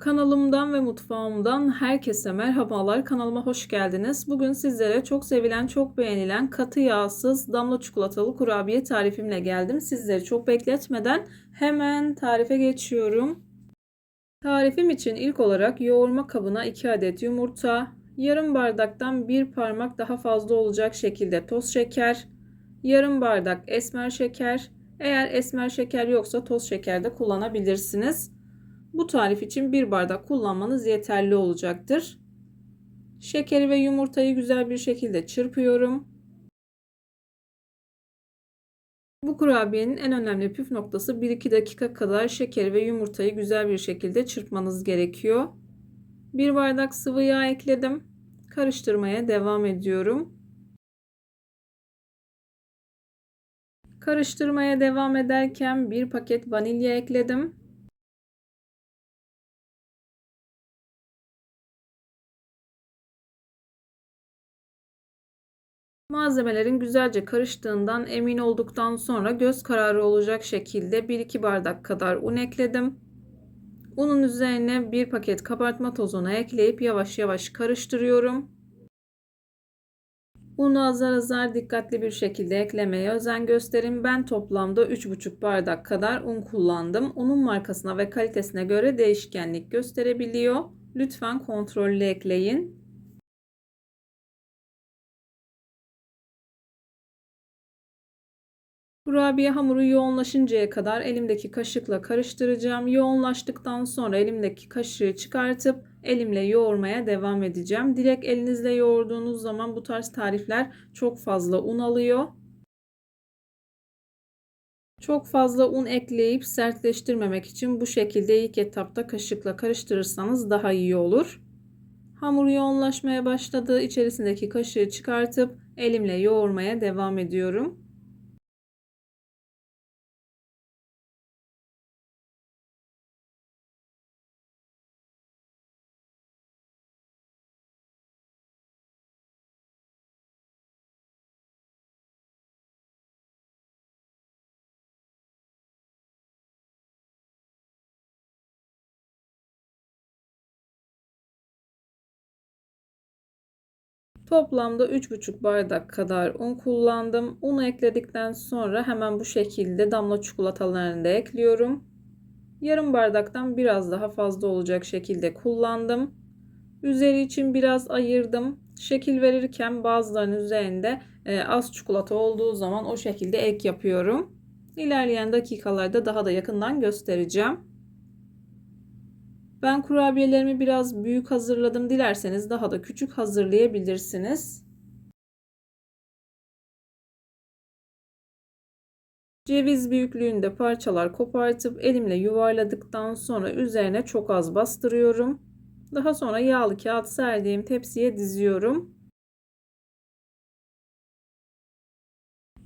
Kanalımdan ve mutfağımdan herkese merhabalar. Kanalıma hoş geldiniz. Bugün sizlere çok sevilen, çok beğenilen katı yağsız damla çikolatalı kurabiye tarifimle geldim. Sizleri çok bekletmeden hemen tarife geçiyorum. Tarifim için ilk olarak yoğurma kabına 2 adet yumurta, yarım bardaktan bir parmak daha fazla olacak şekilde toz şeker, yarım bardak esmer şeker, eğer esmer şeker yoksa toz şeker de kullanabilirsiniz. Bu tarif için bir bardak kullanmanız yeterli olacaktır. Şekeri ve yumurtayı güzel bir şekilde çırpıyorum. Bu kurabiyenin en önemli püf noktası 1-2 dakika kadar şekeri ve yumurtayı güzel bir şekilde çırpmanız gerekiyor. Bir bardak sıvı yağ ekledim. Karıştırmaya devam ediyorum. Karıştırmaya devam ederken bir paket vanilya ekledim. Malzemelerin güzelce karıştığından emin olduktan sonra göz kararı olacak şekilde 1-2 bardak kadar un ekledim. Unun üzerine bir paket kabartma tozunu ekleyip yavaş yavaş karıştırıyorum. Unu azar azar dikkatli bir şekilde eklemeye özen gösterin. Ben toplamda 3,5 bardak kadar un kullandım. Unun markasına ve kalitesine göre değişkenlik gösterebiliyor. Lütfen kontrollü ekleyin. Kurabiye hamuru yoğunlaşıncaya kadar elimdeki kaşıkla karıştıracağım. Yoğunlaştıktan sonra elimdeki kaşığı çıkartıp elimle yoğurmaya devam edeceğim. Direkt elinizle yoğurduğunuz zaman bu tarz tarifler çok fazla un alıyor. Çok fazla un ekleyip sertleştirmemek için bu şekilde ilk etapta kaşıkla karıştırırsanız daha iyi olur. Hamur yoğunlaşmaya başladı. İçerisindeki kaşığı çıkartıp elimle yoğurmaya devam ediyorum. Toplamda 3,5 bardak kadar un kullandım. Unu ekledikten sonra hemen bu şekilde damla çikolatalarını da ekliyorum. Yarım bardaktan biraz daha fazla olacak şekilde kullandım. Üzeri için biraz ayırdım. Şekil verirken bazılarının üzerinde e, az çikolata olduğu zaman o şekilde ek yapıyorum. İlerleyen dakikalarda daha da yakından göstereceğim. Ben kurabiyelerimi biraz büyük hazırladım. Dilerseniz daha da küçük hazırlayabilirsiniz. Ceviz büyüklüğünde parçalar kopartıp elimle yuvarladıktan sonra üzerine çok az bastırıyorum. Daha sonra yağlı kağıt serdiğim tepsiye diziyorum.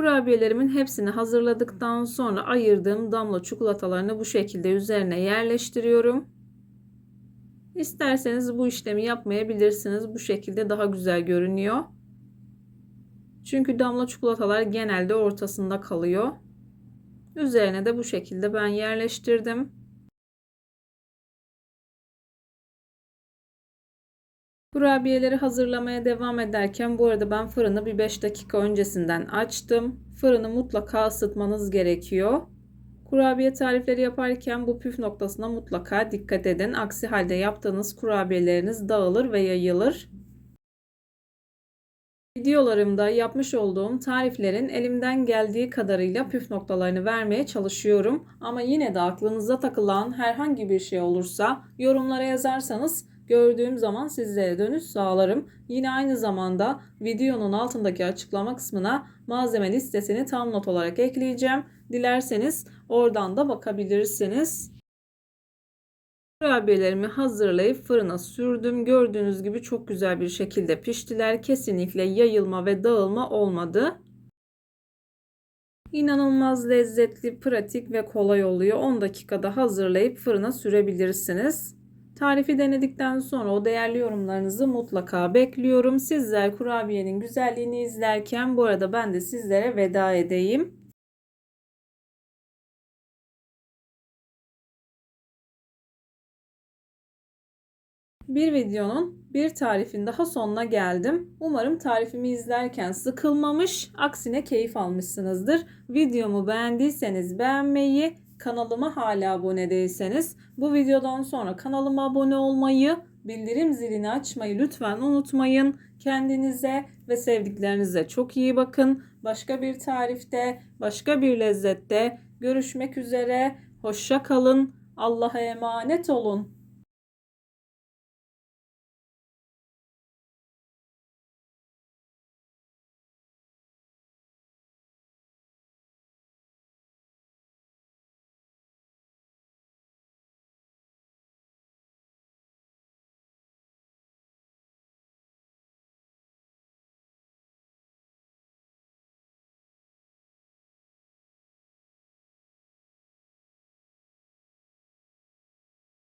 Kurabiyelerimin hepsini hazırladıktan sonra ayırdığım damla çikolatalarını bu şekilde üzerine yerleştiriyorum. İsterseniz bu işlemi yapmayabilirsiniz. Bu şekilde daha güzel görünüyor. Çünkü damla çikolatalar genelde ortasında kalıyor. Üzerine de bu şekilde ben yerleştirdim. Kurabiyeleri hazırlamaya devam ederken bu arada ben fırını bir 5 dakika öncesinden açtım. Fırını mutlaka ısıtmanız gerekiyor. Kurabiye tarifleri yaparken bu püf noktasına mutlaka dikkat edin. Aksi halde yaptığınız kurabiyeleriniz dağılır ve yayılır. Videolarımda yapmış olduğum tariflerin elimden geldiği kadarıyla püf noktalarını vermeye çalışıyorum. Ama yine de aklınıza takılan herhangi bir şey olursa yorumlara yazarsanız gördüğüm zaman sizlere dönüş sağlarım. Yine aynı zamanda videonun altındaki açıklama kısmına malzeme listesini tam not olarak ekleyeceğim. Dilerseniz oradan da bakabilirsiniz. Kurabiyelerimi hazırlayıp fırına sürdüm. Gördüğünüz gibi çok güzel bir şekilde piştiler. Kesinlikle yayılma ve dağılma olmadı. İnanılmaz lezzetli, pratik ve kolay oluyor. 10 dakikada hazırlayıp fırına sürebilirsiniz. Tarifi denedikten sonra o değerli yorumlarınızı mutlaka bekliyorum. Sizler kurabiyenin güzelliğini izlerken bu arada ben de sizlere veda edeyim. Bir videonun bir tarifin daha sonuna geldim. Umarım tarifimi izlerken sıkılmamış, aksine keyif almışsınızdır. Videomu beğendiyseniz beğenmeyi, kanalıma hala abone değilseniz bu videodan sonra kanalıma abone olmayı, bildirim zilini açmayı lütfen unutmayın. Kendinize ve sevdiklerinize çok iyi bakın. Başka bir tarifte, başka bir lezzette görüşmek üzere. Hoşça kalın. Allah'a emanet olun.